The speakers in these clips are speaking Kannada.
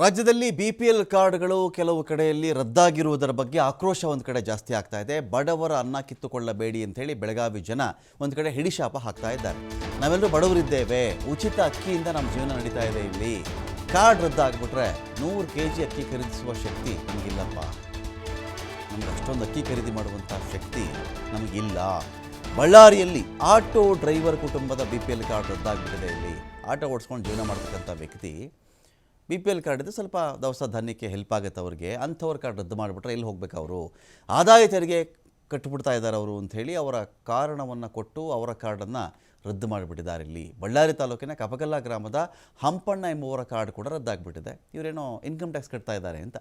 ರಾಜ್ಯದಲ್ಲಿ ಬಿ ಪಿ ಎಲ್ ಕಾರ್ಡ್ಗಳು ಕೆಲವು ಕಡೆಯಲ್ಲಿ ರದ್ದಾಗಿರುವುದರ ಬಗ್ಗೆ ಆಕ್ರೋಶ ಒಂದು ಕಡೆ ಜಾಸ್ತಿ ಆಗ್ತಾ ಇದೆ. ಬಡವರ ಅನ್ನ ಕಿತ್ತುಕೊಳ್ಳಬೇಡಿ ಅಂತ ಹೇಳಿ ಬೆಳಗಾವಿ ಜನ ಒಂದು ಕಡೆ ಹಿಡಿಶಾಪ ಹಾಕ್ತಾ ಇದ್ದಾರೆ. ನಾವೆಲ್ಲರೂ ಬಡವರಿದ್ದೇವೆ. ಉಚಿತ ಅಕ್ಕಿಯಿಂದ ನಮ್ಮ ಜೀವನ ನಡೀತಾ ಇದೆ ಇಲ್ಲಿ. ಕಾರ್ಡ್ ರದ್ದಾಗ್ಬಿಟ್ರೆ ನೂರು ಕೆ ಜಿ ಅಕ್ಕಿ ಖರೀದಿಸುವ ಶಕ್ತಿ ನಮಗಿಲ್ಲಪ್ಪ. ನಮ್ಗೆ ಅಷ್ಟೊಂದು ಅಕ್ಕಿ ಖರೀದಿ ಮಾಡುವಂಥ ಶಕ್ತಿ ನಮಗಿಲ್ಲ. ಬಳ್ಳಾರಿಯಲ್ಲಿ ಆಟೋ ಡ್ರೈವರ್ ಕುಟುಂಬದ ಬಿ ಪಿ ಎಲ್ ಕಾರ್ಡ್ ರದ್ದಾಗ್ಬಿಟ್ಟಿದೆ ಇಲ್ಲಿ. ಆಟೋ ಓಡಿಸ್ಕೊಂಡು ಜೀವನ ಮಾಡ್ತಕ್ಕಂಥ ವ್ಯಕ್ತಿ ಬಿ ಪಿ ಎಲ್ ಕಾರ್ಡ್ ಇದ್ದು ಸ್ವಲ್ಪ ದವಸ ಧಾನ್ಯಕ್ಕೆ ಹೆಲ್ಪ್ ಆಗುತ್ತೆ ಅವ್ರಿಗೆ. ಅಂಥವ್ರ ಕಾರ್ಡ್ ರದ್ದು ಮಾಡಿಬಿಟ್ರೆ ಎಲ್ಲಿ ಹೋಗ್ಬೇಕು ಅವರು? ಆದಾಯ ತೆರಿಗೆ ಕಟ್ಟಿಬಿಡ್ತಾ ಇದ್ದಾರೆ ಅವರು ಅಂಥೇಳಿ ಅವರ ಕಾರಣವನ್ನು ಕೊಟ್ಟು ಅವರ ಕಾರ್ಡನ್ನು ರದ್ದು ಮಾಡಿಬಿಟ್ಟಿದ್ದಾರೆ ಇಲ್ಲಿ. ಬಳ್ಳಾರಿ ತಾಲೂಕಿನ ಕಪಗಲ್ಲ ಗ್ರಾಮದ ಹಂಪಣ್ಣ ಎಂಬುವರ ಕಾರ್ಡ್ ಕೂಡ ರದ್ದಾಗಿಬಿಟ್ಟಿದೆ. ಇವರೇನೋ ಇನ್ಕಮ್ ಟ್ಯಾಕ್ಸ್ ಕಟ್ತಾ ಇದ್ದಾರೆ ಅಂತ.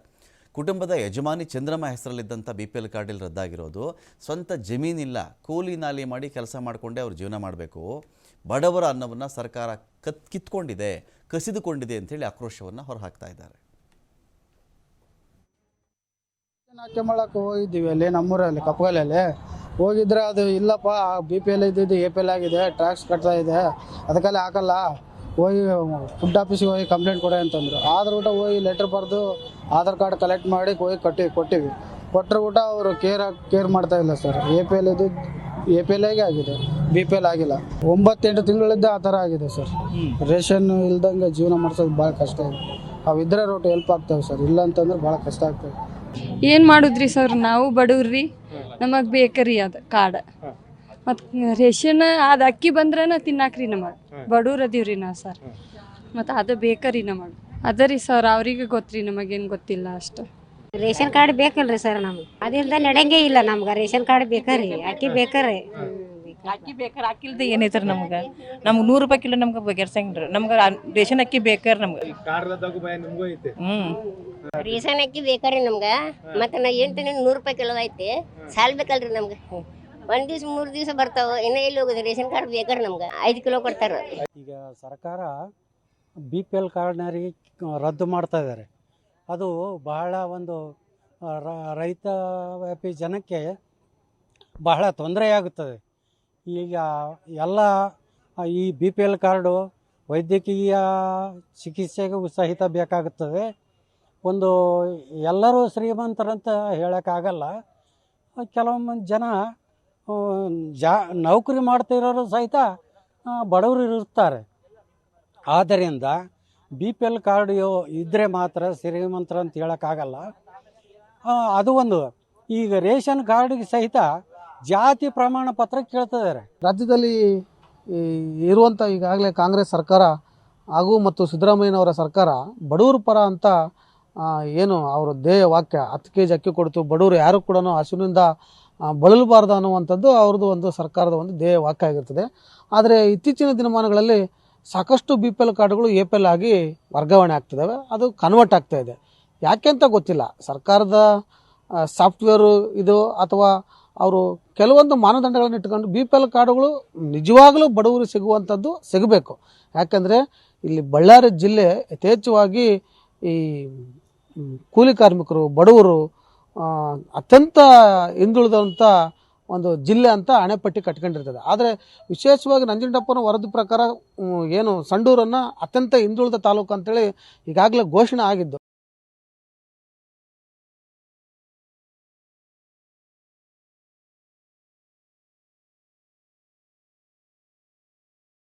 ಕುಟುಂಬದ ಯಜಮಾನಿ ಚಂದ್ರಮ್ಮ ಹೆಸರಲ್ಲಿದ್ದಂಥ ಬಿ ಪಿ ಎಲ್ ಕಾರ್ಡಲ್ಲಿ ರದ್ದಾಗಿರೋದು. ಸ್ವಂತ ಜಮೀನಿಲ್ಲ ಕೂಲಿ ನಾಲಿ ಮಾಡಿ ಕೆಲಸ ಮಾಡಿಕೊಂಡೇ ಅವ್ರು ಜೀವನ ಮಾಡಬೇಕು. ಬಡವರ ಅನ್ನವನ್ನು ಸರ್ಕಾರ ಕತ್, ಕಿತ್ಕೊಂಡಿದೆ. ಕಸಿದುಕೊಂಡಿದೆ ಅಂತೇಳಿ ಆಕ್ರೋಶವನ್ನು ಹೊರಹಾಕ್ತಾ ಇದ್ದಾರೆ. ನಾಟ್ಯ ಮಾಡೋಕೆ ಹೋಗಿದ್ದೀವಿ ಅಲ್ಲಿ ನಮ್ಮೂರಲ್ಲಿ ಕಪ್ಪಗಲಲ್ಲಿ ಹೋಗಿದ್ರೆ ಅದು ಇಲ್ಲಪ್ಪ ಬಿ ಪಿ ಎಲ್ ಇದ್ದಿದ್ದು ಎ ಪಿ ಎಲ್ ಆಗಿದೆ ಟ್ಯಾಕ್ಸ್ ಕಟ್ತಾ ಇದೆ, ಅದಕ್ಕೆಲ್ಲ ಹಾಕಲ್ಲ. ಹೋಗಿ ಫುಡ್ ಆಫೀಸಿಗೆ ಹೋಗಿ ಕಂಪ್ಲೇಂಟ್ ಕೊಡಿ ಅಂತಂದ್ರು. ಆದ್ರ ಊಟ ಹೋಗಿ ಲೆಟ್ರ್ ಬರೆದು ಆಧಾರ್ ಕಾರ್ಡ್ ಕಲೆಕ್ಟ್ ಮಾಡಿ ಹೋಗಿ ಕಟ್ಟಿ, ಕೊಟ್ಟಿವಿ. ಕೊಟ್ಟರು ಊಟ ಅವರು ಕೇರ್ ಕೇರ್ ಮಾಡ್ತಾ ಇಲ್ಲ ಸರ್ ಎ ಪಿ ಎಲ್ ಇದ್ದು ಎ ಪಿ ಎಲ್ ಆಗಿದೆ? ಬಿ ಪಿ ಎಲ್ ಆಗಿಲ್ಲ. ಒಂಬತ್ತೆಂಟು ತಿಂಗಳಿಂದ ಆ ಥರ ಆಗಿದೆ ಸರ್. ರೇಷನ್ ಇಲ್ದಂಗೆ ಜೀವನ ಮಾಡ್ಸೋದು ಭಾಳ ಕಷ್ಟ ಇದೆ. ಇದ್ರೆ ರೋಟ್ ಹೆಲ್ಪ್ ಆಗ್ತವೆ ಸರ್. ಇಲ್ಲ ಅಂತಂದ್ರೆ ಭಾಳ ಕಷ್ಟ ಆಗ್ತದೆ ಏನು ಮಾಡುದ್ರಿ ಸರ್? ನಾವು ಬಡವ್ರಿ. ನಮಗೆ ಬೇಕರಿ ಅದು ಕಾಡ. ಮತ್ತು ರೇಷನ್ ಅದು ಅಕ್ಕಿ ಬಂದ್ರನ ತಿನ್ನಾಕ್ರಿ ನಮಗೆ. ಬಡವ್ರು ಅದೀವ್ರಿ ನಾ ಸರ್. ಮತ್ತು ಅದು ಬೇಕರಿ ನಮಗೆ. ಅದ ರೀ ಸರ್, ಅವ್ರಿಗೆ ಗೊತ್ತ್ರಿ, ನಮಗೇನು ಗೊತ್ತಿಲ್ಲ ಅಷ್ಟು. ರೇಷನ್ ಕಾರ್ಡ್ ಬೇಕಲ್ರಿ ಸರ್ ನಮ್ಗೆ. ಅದಿಲ್ಲದ ನಡೆಯಂಗೆ ಇಲ್ಲ ನಮ್ಗೆ. ರೇಷನ್ ಕಾರ್ಡ್ ಬೇಕರಿ ಅಕ್ಕಿ ಬೇಕರಿ. ಅಕ್ಕಿ ಬೇಕಾರ ಅಕ್ಕಿಲ್ದ ಏನೈತ್ರಿ ನಮ್ಗೆ? ನಮ್ಗೆ ನೂರು ರೂಪಾಯಿ ಕಿಲೋ ನಮ್ಗೆ ಬಗೆಹರ್ಸಂಗ್ರಿ ನಮ್ಗೆ ರೇಷನ್ ಅಕ್ಕಿ ಬೇಕಾರ ನಮ್ಗೆ. ಹ್ಮ್. ರೇಷನ್ ಅಕ್ಕಿ ಬೇಕಾರಿ ನಮ್ಗೆ. ಮತ್ತೆ ನಾ ಎಂಟು ನೂರು ರೂಪಾಯಿ ಕಿಲೋ ಐತಿ. ಸಾಲ್ ಬೇಕಲ್ರಿ ನಮ್ಗೆ. ಒಂದ್ ದಿವ್ಸ ಮೂರ್ ದಿವಸ ಬರ್ತಾವ. ಇನ್ನ ಎಲ್ಲಿ ಹೋಗೋದು? ರೇಷನ್ ಕಾರ್ಡ್ ಬೇಕಾರ ನಮ್ಗೆ. ಐದು ಕಿಲೋ ಕೊಡ್ತಾರ. ಈಗ ಸರ್ಕಾರ ಬಿ ಪಿ ಎಲ್ ಕಾರ್ಡ್ನವರಿಗೆ ರದ್ದು ಮಾಡ್ತಾ ಇದ್ದಾರೆ ಅದು ಬಹಳ ಒಂದು ರೈತ ವ್ಯಾಪಿ ಜನಕ್ಕೆ ಬಹಳ ತೊಂದರೆಯಾಗುತ್ತದೆ. ಈಗ ಎಲ್ಲ, ಈ ಬಿ ಪಿ ಎಲ್ ಕಾರ್ಡು ವೈದ್ಯಕೀಯ ಚಿಕಿತ್ಸೆಗೂ ಸಹಿತ ಬೇಕಾಗುತ್ತದೆ. ಒಂದು ಎಲ್ಲರೂ ಶ್ರೀಮಂತರಂತ ಹೇಳೋಕ್ಕಾಗಲ್ಲ. ಕೆಲವೊಮ್ಮೆ ಜನ ಜಾ, ನೌಕರಿ ಮಾಡ್ತಿರೋರು ಸಹಿತ ಬಡವರು ಇರುತ್ತಾರೆ. ಆದ್ದರಿಂದ ಬಿ ಪಿ ಎಲ್ ಕಾರ್ಡ್ ಇದ್ದರೆ ಮಾತ್ರ ಶ್ರೀಮಂತರ ಅಂತ ಹೇಳೋಕ್ಕಾಗಲ್ಲ. ಅದು ಒಂದು. ಈಗ ರೇಷನ್ ಕಾರ್ಡ್ಗೆ ಸಹಿತ ಜಾತಿ ಪ್ರಮಾಣ ಪತ್ರ ಕೇಳ್ತಿದ್ದಾರೆ. ರಾಜ್ಯದಲ್ಲಿ ಇರುವಂಥ ಈಗಾಗಲೇ ಕಾಂಗ್ರೆಸ್ ಸರ್ಕಾರ ಹಾಗೂ ಮತ್ತು ಸಿದ್ದರಾಮಯ್ಯನವರ ಸರ್ಕಾರ ಬಡವರ ಪರ ಅಂತ ಏನು ಅವರ ಧ್ಯೇಯ ವಾಕ್ಯ, ಹತ್ತು ಕೆ ಜಿ ಅಕ್ಕಿ ಕೊಡ್ತು, ಬಡವರು ಯಾರು ಕೂಡ ಹಸುವಿನಿಂದ ಬಳಲಬಾರ್ದು ಅನ್ನುವಂಥದ್ದು ಅವ್ರದ್ದು ಒಂದು ಸರ್ಕಾರದ ಒಂದು ಧ್ಯೇಯ ವಾಕ್ಯ ಆಗಿರ್ತದೆ. ಆದರೆ ಇತ್ತೀಚಿನ ದಿನಮಾನಗಳಲ್ಲಿ ಸಾಕಷ್ಟು ಬಿ ಪಿ ಎಲ್ ಕಾರ್ಡ್ಗಳು ಎ ಪಿ ಎಲ್ ಆಗಿ ವರ್ಗಾವಣೆ ಆಗ್ತಿದ್ದಾವೆ ಅದು ಕನ್ವರ್ಟ್ ಆಗ್ತಾ ಇದೆ. ಯಾಕೆ ಅಂತ ಗೊತ್ತಿಲ್ಲ. ಸರ್ಕಾರದ ಸಾಫ್ಟ್ವೇರು ಇದು ಅಥವಾ ಅವರು ಕೆಲವೊಂದು ಮಾನದಂಡಗಳನ್ನು ಇಟ್ಕೊಂಡು ಬಿ ಪಿ ಎಲ್ ಕಾರ್ಡುಗಳು ನಿಜವಾಗಲೂ ಬಡವರು ಸಿಗುವಂಥದ್ದು ಸಿಗಬೇಕು. ಯಾಕಂದರೆ ಇಲ್ಲಿ ಬಳ್ಳಾರಿ ಜಿಲ್ಲೆ ಯಥೇಚ್ಛವಾಗಿ ಈ ಕೂಲಿ ಕಾರ್ಮಿಕರು, ಬಡವರು ಅತ್ಯಂತ ಹಿಂದುಳಿದಂಥ ಒಂದು ಜಿಲ್ಲೆ ಅಂತ ಅಣೆಪಟ್ಟಿ ಕಟ್ಕೊಂಡಿರ್ತದೆ. ಆದರೆ ವಿಶೇಷವಾಗಿ ನಂಜುಂಡಪ್ಪನ ವರದಿ ಪ್ರಕಾರ ಏನು, ಸಂಡೂರನ್ನು ಅತ್ಯಂತ ಹಿಂದುಳಿದ ತಾಲೂಕು ಅಂತೇಳಿ ಈಗಾಗಲೇ ಘೋಷಣೆ ಆಗಿದ್ದು